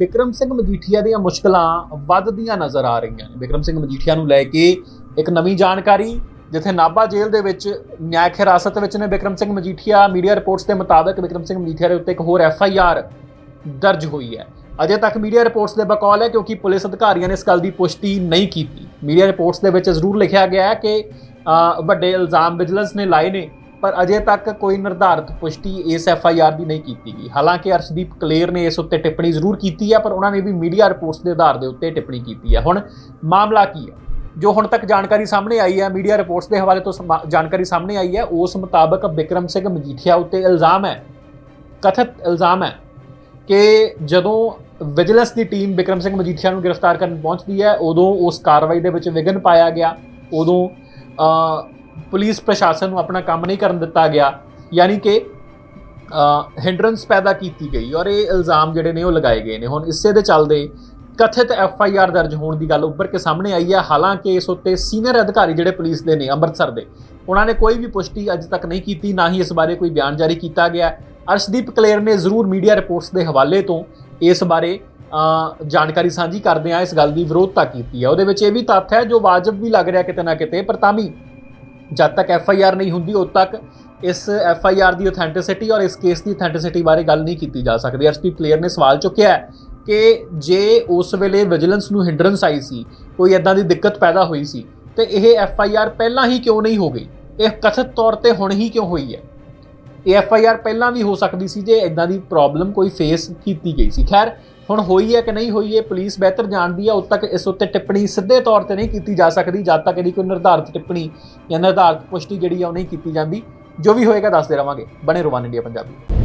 ਬਿਕਰਮ ਸਿੰਘ ਮਜੀਠੀਆ ਦੀਆਂ ਮੁਸ਼ਕਲਾਂ ਵੱਧਦੀਆਂ ਨਜ਼ਰ ਆ ਰਹੀਆਂ ਨੇ। ਬਿਕਰਮ ਸਿੰਘ ਮਜੀਠੀਆ ਨੂੰ ਲੈ ਕੇ ਇੱਕ ਨਵੀਂ ਜਾਣਕਾਰੀ, ਜਿੱਥੇ ਨਾਭਾ ਜੇਲ੍ਹ ਦੇ ਵਿੱਚ ਨਿਆਇਕ ਹਿਰਾਸਤ ਵਿੱਚ ਨੇ ਬਿਕਰਮ ਸਿੰਘ ਮਜੀਠੀਆ। ਮੀਡੀਆ ਰਿਪੋਰਟਸ ਦੇ ਮੁਤਾਬਕ ਬਿਕਰਮ ਸਿੰਘ ਮਜੀਠੀਆ ਦੇ ਉੱਤੇ ਇੱਕ ਹੋਰ ਐਫ ਆਈ ਆਰ ਦਰਜ ਹੋਈ ਹੈ। ਅਜੇ ਤੱਕ ਮੀਡੀਆ ਰਿਪੋਰਟਸ ਦੇ ਬਕੌਲ ਹੈ ਕਿਉਂਕਿ ਪੁਲਿਸ ਅਧਿਕਾਰੀਆਂ ਨੇ ਇਸ ਗੱਲ ਦੀ ਪੁਸ਼ਟੀ ਨਹੀਂ ਕੀਤੀ। ਮੀਡੀਆ ਰਿਪੋਰਟਸ ਦੇ ਵਿੱਚ ਜ਼ਰੂਰ ਲਿਖਿਆ ਗਿਆ ਹੈ ਕਿ ਵੱਡੇ ਇਲਜ਼ਾਮ ਵਿਜੀਲੈਂਸ ਨੇ ਲਾਏ ਨੇ ਪਰ ਅਜੇ ਤੱਕ ਕੋਈ ਨਿਰਧਾਰਤ ਪੁਸ਼ਟੀ ਇਸ ਐਫ ਆਈ ਆਰ ਦੀ ਨਹੀਂ ਕੀਤੀ ਗਈ। ਹਾਲਾਂਕਿ ਅਰਸ਼ਦੀਪ ਕਲੇਰ ਨੇ ਇਸ ਉੱਤੇ ਟਿੱਪਣੀ ਜ਼ਰੂਰ ਕੀਤੀ ਹੈ, ਪਰ ਉਹਨਾਂ ਨੇ ਵੀ ਮੀਡੀਆ ਰਿਪੋਰਟਸ ਦੇ ਆਧਾਰ ਦੇ ਉੱਤੇ ਟਿੱਪਣੀ ਕੀਤੀ ਹੈ। ਹੁਣ ਮਾਮਲਾ ਕੀ ਹੈ? ਜੋ ਹੁਣ ਤੱਕ ਜਾਣਕਾਰੀ ਸਾਹਮਣੇ ਆਈ ਹੈ, ਮੀਡੀਆ ਰਿਪੋਰਟਸ ਦੇ ਹਵਾਲੇ ਤੋਂ ਸਮਾ- ਜਾਣਕਾਰੀ ਸਾਹਮਣੇ ਆਈ ਹੈ, ਉਸ ਮੁਤਾਬਕ ਬਿਕਰਮ ਸਿੰਘ ਮਜੀਠੀਆ ਉੱਤੇ ਇਲਜ਼ਾਮ ਹੈ, ਕਥਿਤ ਇਲਜ਼ਾਮ ਹੈ ਕਿ ਜਦੋਂ ਵਿਜੀਲੈਂਸ ਦੀ ਟੀਮ ਬਿਕਰਮ ਸਿੰਘ ਮਜੀਠੀਆ ਨੂੰ ਗ੍ਰਿਫਤਾਰ ਕਰਨ ਪਹੁੰਚਦੀ ਹੈ, ਉਦੋਂ ਉਸ ਕਾਰਵਾਈ ਦੇ ਵਿੱਚ ਵਿਘਨ ਪਾਇਆ ਗਿਆ, ਉਦੋਂ ਪੁਲਿਸ ਪ੍ਰਸ਼ਾਸਨ ਨੂੰ ਆਪਣਾ ਕੰਮ ਨਹੀਂ ਕਰਨ ਦਿੱਤਾ ਗਿਆ, ਯਾਨੀ ਕਿ ਹਿੰਡਰੈਂਸ ਪੈਦਾ ਕੀਤੀ ਗਈ ਔਰ ਇਹ ਇਲਜ਼ਾਮ ਜਿਹੜੇ ਨੇ ਉਹ ਲਗਾਏ ਗਏ ਨੇ। ਹੁਣ ਇਸੇ ਦੇ ਚੱਲਦੇ ਕਥਿਤ ਐਫ ਆਈ ਆਰ ਦਰਜ ਹੋਣ ਦੀ ਗੱਲ ਉੱਪਰ ਕੇ ਸਾਹਮਣੇ ਆਈ ਹੈ। ਹਾਲਾਂਕਿ ਇਸ ਉੱਤੇ ਸੀਨੀਅਰ ਅਧਿਕਾਰੀ ਜਿਹੜੇ ਪੁਲਿਸ ਦੇ ਨੇ ਅੰਮ੍ਰਿਤਸਰ ਦੇ, ਉਹਨਾਂ ਨੇ ਕੋਈ ਵੀ ਪੁਸ਼ਟੀ ਅੱਜ ਤੱਕ ਨਹੀਂ ਕੀਤੀ, ਨਾ ਹੀ ਇਸ ਬਾਰੇ ਕੋਈ ਬਿਆਨ ਜਾਰੀ ਕੀਤਾ ਗਿਆ। ਅਰਸ਼ਦੀਪ ਕਲੇਰ ਨੇ ਜ਼ਰੂਰ ਮੀਡੀਆ ਰਿਪੋਰਟਸ ਦੇ ਹਵਾਲੇ ਤੋਂ ਇਸ ਬਾਰੇ ਜਾਣਕਾਰੀ ਸਾਂਝੀ ਕਰਦੇ ਆ ਇਸ ਗੱਲ ਦੀ ਵਿਰੋਧਤਾ ਕੀਤੀ ਹੈ। ਉਹਦੇ ਵਿੱਚ ਇਹ ਵੀ ਤੱਥ ਹੈ ਜੋ ਵਾਜਬ ਵੀ ਲੱਗ ਰਿਹਾ ਕਿਤੇ ਨਾ ਕਿਤੇ, ਪਰ ਤਾਂ ਵੀ ਜਦ ਤੱਕ ਐਫ ਆਈ ਆਰ ਨਹੀਂ ਹੁੰਦੀ, ਉਦ ਤੱਕ ਇਸ ਐਫ ਆਈ ਆਰ ਦੀ ਅਥੈਂਟਿਸਿਟੀ ਔਰ ਇਸ ਕੇਸ ਦੀ ਅਥੈਂਟਿਸਿਟੀ ਬਾਰੇ ਗੱਲ ਨਹੀਂ ਕੀਤੀ ਜਾ ਸਕਦੀ। ਅਰਸ਼ਦੀਪ ਕਲੇਰ ਨੇ ਸਵਾਲ ਚੁੱਕਿਆ ਕਿ ਜੇ ਉਸ ਵੇਲੇ ਵਿਜੀਲੈਂਸ ਨੂੰ ਹਿੰਡਰੈਂਸ ਆਈ ਸੀ, ਕੋਈ ਇਦਾਂ ਦੀ ਦਿੱਕਤ ਪੈਦਾ ਹੋਈ ਸੀ, ਤੇ ਇਹ ਐਫ ਆਈ ਆਰ ਪਹਿਲਾਂ ਹੀ ਕਿਉਂ ਨਹੀਂ ਹੋ ਗਈ? ਇਹ ਕਥਿਤ ਤੌਰ ਤੇ ਹੁਣ ਹੀ ਕਿਉਂ ਹੋਈ ਹੈ? ਇਹ ਐਫ ਆਈ ਆਰ ਪਹਿਲਾਂ ਵੀ ਹੋ ਸਕਦੀ ਸੀ ਜੇ ਇਦਾਂ ਦੀ ਪ੍ਰੋਬਲਮ ਕੋਈ ਫੇਸ ਕੀਤੀ ਗਈ ਸੀ। ਖੈਰ, ਹੁਣ ਹੋਈ ਹੈ ਕਿ ਨਹੀਂ ਹੋਈ ਹੈ, ਪੁਲਿਸ ਬਿਹਤਰ ਜਾਣਦੀ ਹੈ, ਉਦ ਤੱਕ ਇਸ ਉੱਤੇ ਟਿੱਪਣੀ ਸਿੱਧੇ ਤੌਰ ਤੇ ਨਹੀਂ ਕੀਤੀ ਜਾ ਸਕਦੀ, ਜਦ ਤੱਕ ਇਹਦੀ ਕੋਈ ਨਿਰਧਾਰਤ ਟਿੱਪਣੀ ਜਾਂ ਨਿਰਧਾਰਤ ਪੁਸ਼ਟੀ ਜਿਹੜੀ ਆ ਉਹ ਨਹੀਂ ਕੀਤੀ ਜਾਂਦੀ। ਜੋ ਵੀ ਹੋਏਗਾ, ਦੱਸਦੇ ਰਵਾਂਗੇ। ਬਣੇ ਰਵਾਨ ਇੰਡੀਆ ਪੰਜਾਬੀ।